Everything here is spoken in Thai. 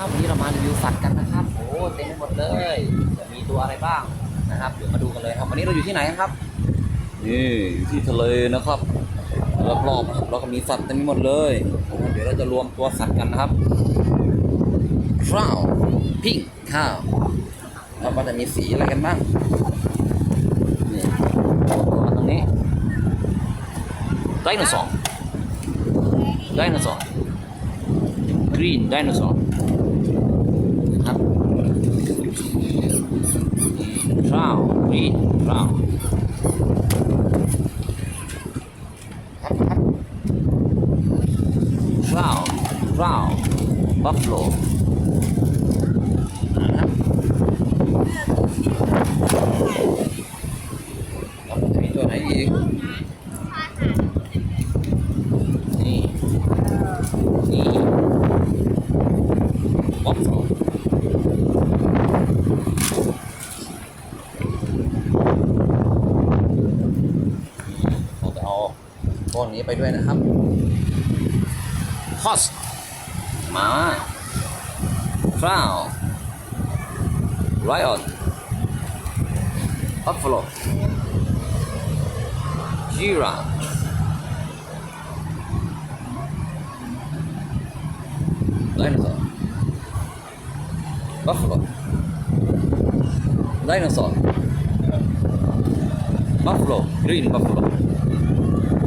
ครับวันนี้เรามารีวิวสัตว์กันนะครับโอ้เต็มไปหมดเลยจะมีตัวอะไรบ้างนะครับเดี๋ยวมาดูกันเลยครับ วันนี้เราอยู่ที่ไหนครับนี่อยู่ที่ทะเลนะครับรอบๆครับเราก็มีสัตว์เต็มไปหมดเลยเดี๋ยวเราจะรวมตัวสัตว์กันนะครับคราวพิงข้าวแล้วมันจะมีสีอะไรกันบ้างนี่ตัวตรงนี้ไดโนเสาร์ไดโนเสาร์ green dinosaur นะครับ คราว green คราวครับครับคราวคราว buffalo ครับแล้วมันจะมีตัวไหนอีก นี่ นี่ buffalo เราจะเอาพ วกนี้ไปด้วยนะครับฮอสมาคราวไรออนอัฟฟาโลจีราไดโนเสาร์บัฟฟาโลไดโนเสาร์บัฟฟาโลกรีนบัฟฟาโล